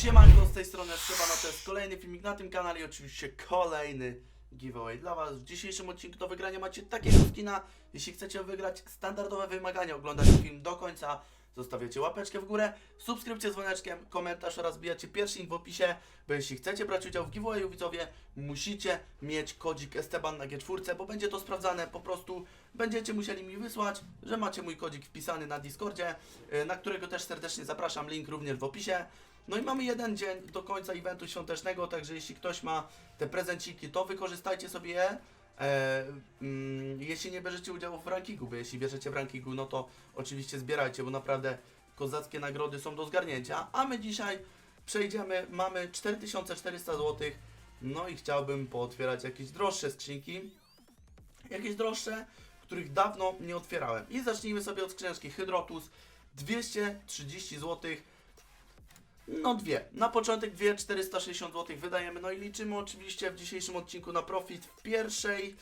Siemanko, z tej strony Szybano, to jest kolejny filmik na tym kanale i oczywiście kolejny giveaway dla Was. W dzisiejszym odcinku do wygrania macie takiego skina. Jeśli chcecie wygrać standardowe wymagania, oglądacie film do końca, zostawiacie łapeczkę w górę, subskrypcję z dzwoneczkiem, komentarz oraz bijacie pierwszy link w opisie, bo jeśli chcecie brać udział w giveawayu, widzowie, musicie mieć kodzik Esteban na G4, bo będzie to sprawdzane, po prostu będziecie musieli mi wysłać, że macie mój kodzik wpisany na Discordzie, y, na którego też serdecznie zapraszam, link również w opisie. No i mamy jeden dzień do końca eventu świątecznego, także jeśli ktoś ma te prezenciki, to wykorzystajcie sobie je. E, mm, jeśli nie bierzecie udziału w rankingu, bo jeśli bierzecie w rankingu, no to oczywiście zbierajcie, bo naprawdę kozackie nagrody są do zgarnięcia. A my dzisiaj przejdziemy, mamy 4400 zł, no i chciałbym pootwierać jakieś droższe skrzynki, jakieś droższe, których dawno nie otwierałem. I zacznijmy sobie od skrzyneczki Hydrotus, 230 zł. No dwie. Na początek dwie 460 zł wydajemy. No i liczymy oczywiście w dzisiejszym odcinku na profit. W pierwszej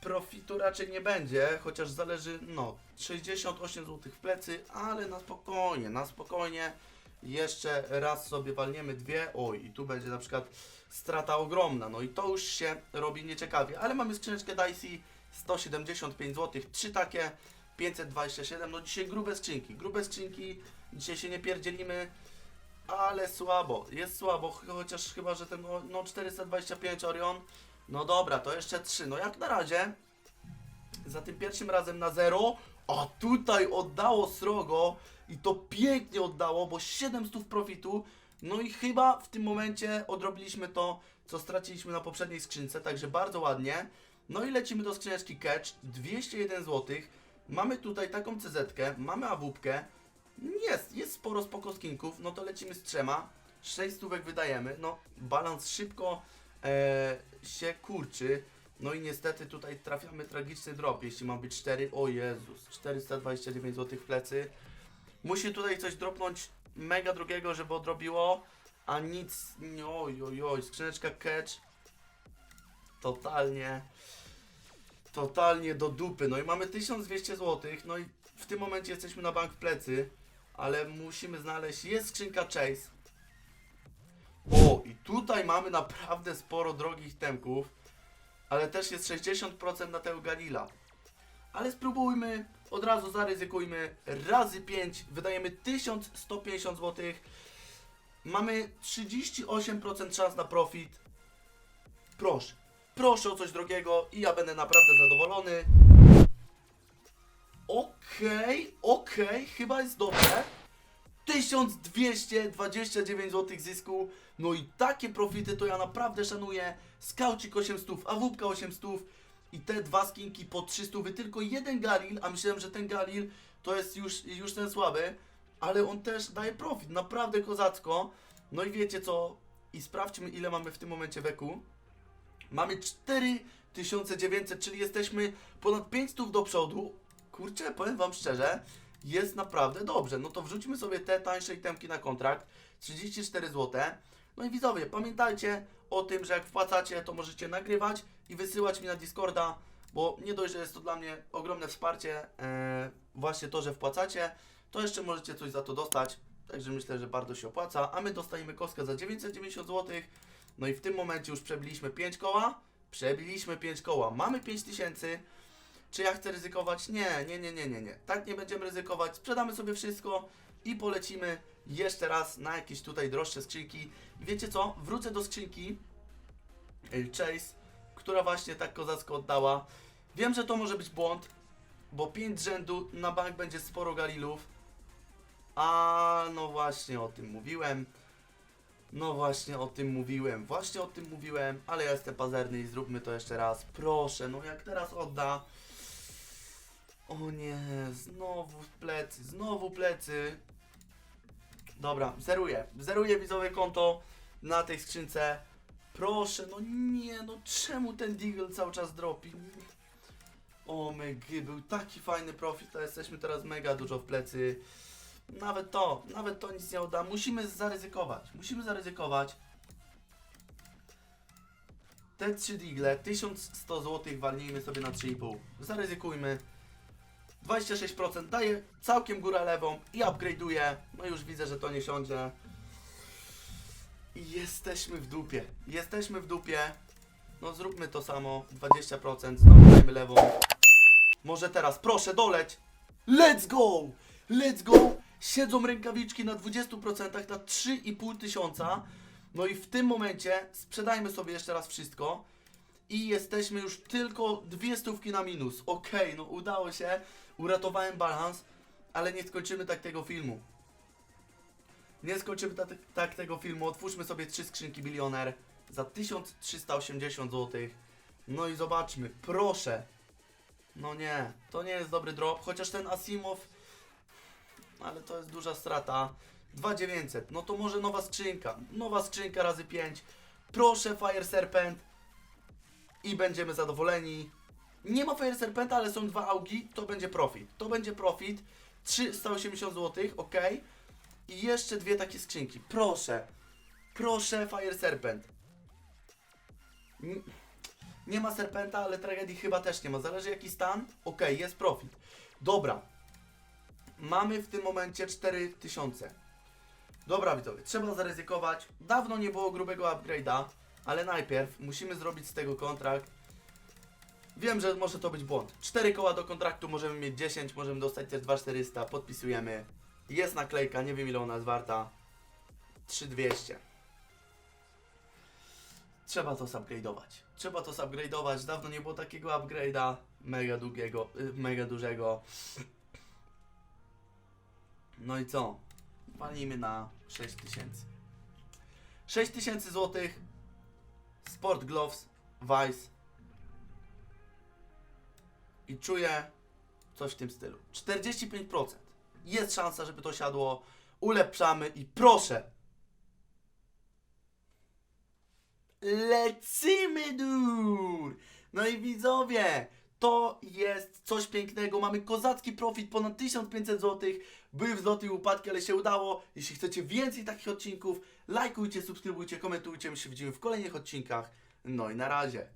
profitu raczej nie będzie, chociaż zależy, no 68 zł w plecy, ale na spokojnie, na spokojnie. Jeszcze raz sobie walniemy dwie. Oj, i tu będzie na przykład strata ogromna. No i to już się robi nieciekawie. Ale mamy skrzyneczkę Dicey 175 zł. Trzy takie 527. No dzisiaj grube skrzynki. Grube skrzynki. Dzisiaj się nie pierdzielimy. Ale słabo, jest słabo, ch- chociaż chyba, że ten no 425 Orion. No dobra, to jeszcze 3. No jak na razie za tym pierwszym razem na 0, a tutaj oddało srogo i to pięknie oddało, bo 700 profitu. No i chyba w tym momencie odrobiliśmy to, co straciliśmy na poprzedniej skrzynce, także bardzo ładnie. No i lecimy do skrzyneczki Catch, 201 zł. Mamy tutaj taką CZ, mamy awupkę, jest, jest sporo spoko skinków, no to lecimy z trzema. 6 stówek wydajemy, no balans szybko e, się kurczy. No i niestety tutaj trafiamy tragiczny drop, jeśli ma być 4, o Jezus, 429 zł w plecy. Musi tutaj coś dropnąć mega drugiego, żeby odrobiło, a nic, oj, oj, oj, skrzyneczka catch, totalnie, totalnie do dupy. No i mamy 1200 zł, no i w tym momencie jesteśmy na bank w plecy, ale musimy znaleźć, jest skrzynka Chase. O, i tutaj mamy naprawdę sporo drogich temków, ale też jest 60% na tego Galila. Ale spróbujmy, od razu zaryzykujmy, razy 5, wydajemy 1150 zł. Mamy 38% szans na profit. Proszę, proszę o coś drogiego i ja będę naprawdę zadowolony. Okej, okej, chyba jest dobrze. 1229 zł zysku. No i takie profity to ja naprawdę szanuję. Skaucik 800, AWP 800 i te dwa skinki po 300. Tylko jeden Galil, a myślałem, że ten Galil to jest już, już ten słaby, ale on też daje profit. Naprawdę kozacko. No i wiecie co? I sprawdźmy ile mamy w tym momencie weku. Mamy 4900, czyli jesteśmy ponad 500 do przodu. Kurczę, powiem Wam szczerze, jest naprawdę dobrze. No to wrzućmy sobie te tańsze itemki na kontrakt. 34 zł. No i widzowie, pamiętajcie o tym, że jak wpłacacie, to możecie nagrywać i wysyłać mi na Discorda, bo nie dość, że jest to dla mnie ogromne wsparcie, e, właśnie to, że wpłacacie, to jeszcze możecie coś za to dostać. Także myślę, że bardzo się opłaca. A my dostajemy kostkę za 990 zł. No i w tym momencie już przebiliśmy 5 koła. Przebiliśmy 5 koła. Mamy 5000. Czy ja chcę ryzykować? Nie, nie, nie, nie, nie, nie. Tak nie będziemy ryzykować. Sprzedamy sobie wszystko i polecimy jeszcze raz na jakieś tutaj droższe skrzynki. I wiecie co? Wrócę do skrzynki Chase, która właśnie tak kozacko oddała. Wiem, że to może być błąd, bo 5 rzędu na bank będzie sporo galilów. A no właśnie o tym mówiłem. No właśnie o tym mówiłem, właśnie o tym mówiłem, ale ja jestem pazerny i zróbmy to jeszcze raz. Proszę, no jak teraz odda. O nie, znowu plecy, znowu plecy. Dobra, zeruję. Zeruję widzowe konto na tej skrzynce. Proszę, no nie, no czemu ten Deagle cały czas dropi? O my był taki fajny profit, a jesteśmy teraz mega dużo w plecy. Nawet to, nawet to nic nie odda. Musimy zaryzykować, musimy zaryzykować. Te trzy digle, 1100 zł walnijmy sobie na 3,5. Zaryzykujmy. 26% daje całkiem górę lewą i upgrade'uję. No już widzę, że to nie siądzie. Jesteśmy w dupie. Jesteśmy w dupie. No zróbmy to samo. 20%. Znowu dajmy lewą. Może teraz, proszę, doleć. Let's go! Let's go! Siedzą rękawiczki na 20% na 3,5 tysiąca. No i w tym momencie sprzedajmy sobie jeszcze raz wszystko. I jesteśmy już tylko dwie stówki na minus. Okej, no udało się. Uratowałem balans, ale nie skończymy tak tego filmu. Nie skończymy tak, tak tego filmu. Otwórzmy sobie trzy skrzynki bilioner za 1380 zł. No i zobaczmy, proszę. No nie, to nie jest dobry drop, chociaż ten Asimow, ale to jest duża strata. 2900, no to może nowa skrzynka. Nowa skrzynka razy 5. Proszę Fire Serpent i będziemy zadowoleni. Nie ma Fire Serpenta, ale są dwa augi, to będzie profit. To będzie profit. 380 zł, ok. I jeszcze dwie takie skrzynki. Proszę. Proszę Fire Serpent. Nie ma serpenta, ale tragedii chyba też nie ma. Zależy jaki stan. Ok, jest profit. Dobra. Mamy w tym momencie 4000. Dobra widzowie, trzeba zaryzykować. Dawno nie było grubego upgrade'a, ale najpierw musimy zrobić z tego kontrakt. Wiem, że może to być błąd. 4 koła do kontraktu, możemy mieć 10, możemy dostać też 2400, podpisujemy. Jest naklejka, nie wiem ile ona jest warta. 3200. Trzeba to zupgrade'ować. Trzeba to zupgrade'ować. Dawno nie było takiego upgrade'a mega długiego, y, mega dużego. No i co? Walimy na 6000. 6000 złotych. Sport Gloves, Vice. I czuję coś w tym stylu. 45%. Jest szansa, żeby to siadło. Ulepszamy i proszę. Lecimy dur! No i widzowie, to jest coś pięknego. Mamy kozacki profit ponad 1500 zł. Były wzloty i upadki, ale się udało. Jeśli chcecie więcej takich odcinków, lajkujcie, subskrybujcie, komentujcie. My się widzimy w kolejnych odcinkach. No i na razie.